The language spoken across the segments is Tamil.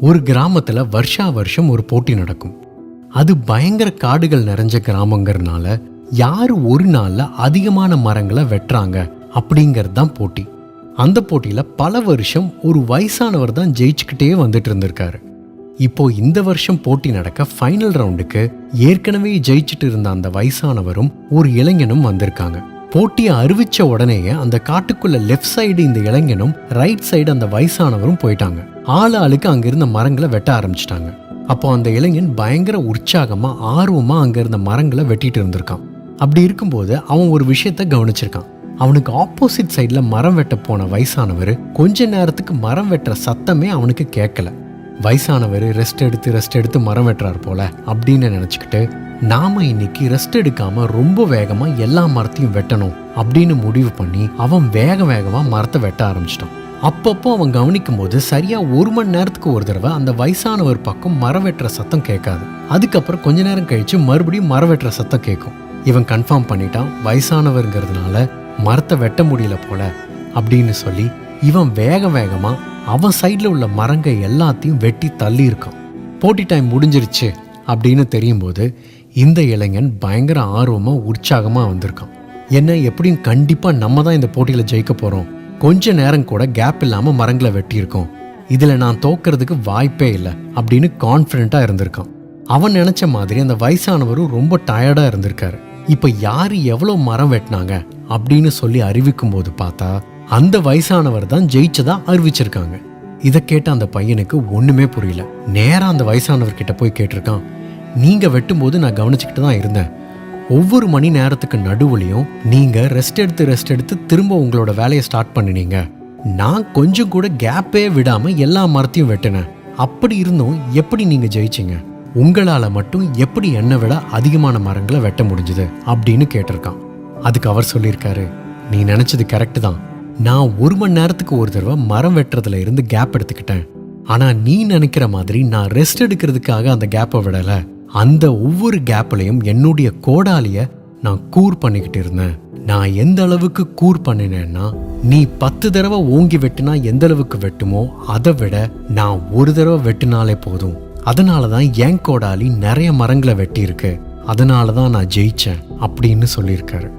ஒரு கிராமத்துல வருஷா வருஷம் ஒரு போட்டி நடக்கும். அது பயங்கர காடுகள் நிறைஞ்ச கிராமங்கிறதுனால யார் ஒரு நாள்ல அதிகமான மரங்களை வெட்டுறாங்க அப்படிங்கிறது தான் போட்டி. அந்த போட்டியில பல வருஷம் ஒரு வயசானவர் தான் ஜெயிச்சுக்கிட்டே வந்துட்டு இருந்திருக்காரு. இப்போ இந்த வருஷம் போட்டி நடக்க ஃபைனல் ரவுண்டுக்கு ஏற்கனவே ஜெயிச்சிட்டு இருந்த அந்த வயசானவரும் ஒரு இளைஞனும் வந்திருக்காங்க. போட்டியை அறிவிச்ச உடனேயே அந்த காட்டுக்குள்ள லெஃப்ட் சைடு இந்த இளைஞனும் ரைட் சைடு அந்த வயசானவரும் போயிட்டாங்க. ஆளாளுக்கு ஆளுக்கு அங்க இருந்த மரங்களை வெட்ட ஆரம்பிச்சிட்டாங்க. அப்போ அந்த இளைஞன் பயங்கர உற்சாகமா ஆர்வமா அங்க இருந்த மரங்களை வெட்டிட்டு இருந்திருக்கான். அப்படி இருக்கும்போது அவன் ஒரு விஷயத்த கவனிச்சிருக்கான். அவனுக்கு ஆப்போசிட் சைடில் மரம் வெட்ட போன வயசானவர் கொஞ்ச நேரத்துக்கு மரம் வெட்டுற சத்தமே அவனுக்கு கேட்கல. வயசானவர் ரெஸ்ட் எடுத்து ரெஸ்ட் எடுத்து மரம் வெட்டுறார் போல அப்படின்னு நினச்சிக்கிட்டு நாம இன்னைக்கு ரெஸ்ட் எடுக்காம ரொம்ப வேகமா எல்லா மரத்தையும் வெட்டணும் அப்படின்னு முடிவு பண்ணி அவன் வேக வேகமா மரத்தை வெட்ட ஆரம்பிச்சிட்டான். அப்பப்போ அவன் கவனிக்கும் போது சரியா ஒரு மணி நேரத்துக்கு ஒரு தடவை அந்த வயசானவர் பக்கம் மரம் வெட்டுற சத்தம் கேட்காது. அதுக்கப்புறம் கொஞ்ச நேரம் கழிச்சு மறுபடியும் மரம் வெட்டுற சத்தம் கேட்கும். இவன் கன்ஃபார்ம் பண்ணிட்டான் வயசானவருங்கிறதுனால மரத்தை வெட்ட முடியல போல அப்படின்னு சொல்லி இவன் வேக வேகமா அவன் சைடில் உள்ள மரங்க எல்லாத்தையும் வெட்டி தள்ளி இருக்கான். போட்டி டைம் முடிஞ்சிருச்சு அப்படின்னு தெரியும் போது இந்த இளைஞன் பயங்கர ஆர்வமா உற்சாகமா வந்திருக்கான். என்ன எப்படியும் கண்டிப்பா நம்ம தான் இந்த போட்டியில ஜெயிக்க போறோம். கொஞ்ச நேரம் கூட கேப் இல்லாமல் மரங்களை வெட்டியிருக்கோம். இதில் நான் தோக்கிறதுக்கு வாய்ப்பே இல்லை அப்படின்னு கான்ஃபிடென்ட்டாக இருந்திருக்கான். அவன் நினச்ச மாதிரி அந்த வயசானவரும் ரொம்ப டயர்டாக இருந்திருக்காரு. இப்போ யார் எவ்வளோ மரம் வெட்டினாங்க அப்படின்னு சொல்லி அறிவிக்கும் போது பார்த்தா அந்த வயசானவர் தான் ஜெயிச்சதா அறிவிச்சிருக்காங்க. இதை கேட்ட அந்த பையனுக்கு ஒன்றுமே புரியல. நேராக அந்த வயசானவர்கிட்ட போய் கேட்டிருக்கான் நீங்கள் வெட்டும்போது நான் கவனிச்சுக்கிட்டு தான் இருந்தேன். ஒவ்வொரு மணி நேரத்துக்கு நடுவுலையும் நீங்க ரெஸ்ட் எடுத்து ரெஸ்ட் எடுத்து திரும்ப உங்களோட வேலையை ஸ்டார்ட் பண்ணினீங்க. நான் கொஞ்சம் கூட கேப்பே விடாம எல்லா மரத்தையும் வெட்டினேன். அப்படி இருந்தும் எப்படி நீங்க ஜெயிச்சீங்க? உங்களால மட்டும் எப்படி என்னை விட அதிகமான மரங்களை வெட்ட முடிஞ்சது? அப்படின்னு கேட்டிருக்கான். அதுக்கு அவர் சொல்லியிருக்காரு நீ நினைச்சது கரெக்டு தான். நான் ஒரு மணி நேரத்துக்கு ஒரு தடவை மரம் வெட்டுறதுல இருந்து கேப் எடுத்துக்கிட்டேன். ஆனா நீ நினைக்கிற மாதிரி நான் ரெஸ்ட் எடுக்கிறதுக்காக அந்த கேப்பை விடலை. அந்த ஒவ்வொரு கேப்லையும் என்னுடைய கோடாலிய நான் கூர் பண்ணிக்கிட்டு இருந்தேன். நான் எந்த அளவுக்கு கூர் பண்ணினேன்னா நீ பத்து தடவை ஓங்கி வெட்டினா எந்த அளவுக்கு வெட்டுமோ அதை விட நான் ஒரு தடவை வெட்டினாலே போதும். அதனால தான் என் கோடாலி நிறைய மரங்களை வெட்டியிருக்கு. அதனால தான் நான் ஜெயிச்சேன் அப்படின்னு சொல்லியிருக்காரு.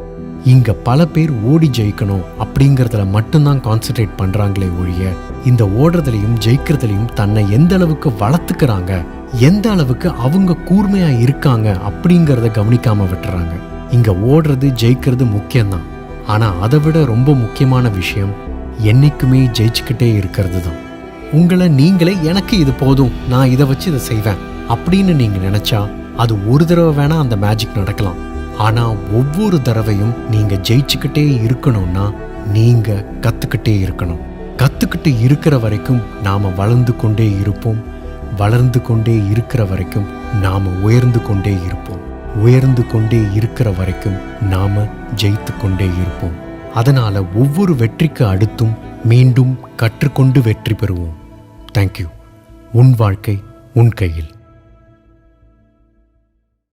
இங்க பல பேர் ஓடி ஜெயிக்கணும் அப்படிங்கறதுல மட்டும்தான் கான்சென்ட்ரேட் பண்றாங்களே ஒழிய இந்த ஓடுறதுலையும் ஜெயிக்கிறதுலையும் தன்னை எந்த அளவுக்கு வளர்த்துக்கிறாங்க எந்த அளவுக்கு அவங்க கூர்மையா இருக்காங்க அப்படிங்கிறத கவனிக்காம விட்டுறாங்க. இங்க ஓடுறது ஜெயிக்கிறது முக்கியம்தான். ஆனா அதை விட ரொம்ப முக்கியமான விஷயம் என்னைக்குமே ஜெயிச்சுக்கிட்டே இருக்கிறது தான் உங்களை நீங்களே எனக்கு இது போதும் நான் இதை வச்சு இதை செய்வேன் அப்படின்னு நீங்க நினைச்சா அது ஒரு தடவை வேணா அந்த மேஜிக் நடக்கலாம். ஆனா ஒவ்வொரு தடவையும் நீங்க ஜெயிச்சுக்கிட்டே இருக்கணும்னா நீங்க கத்துக்கிட்டே இருக்கணும். கத்துக்கிட்டு இருக்கிற வரைக்கும் நாம வளர்ந்து கொண்டே இருப்போம். வளர்ந்து கொண்டே இருக்கிற வரைக்கும் நாம உயர்ந்து கொண்டே இருப்போம். உயர்ந்து கொண்டே இருக்கிற வரைக்கும் நாம ஜெயித்து கொண்டே இருப்போம். அதனால் ஒவ்வொரு வெற்றிக்கு அடுத்தும் மீண்டும் கற்றுக்கொண்டு வெற்றி பெறுவோம். தேங்க்யூ உன் வாழ்க்கை உன் கையில்.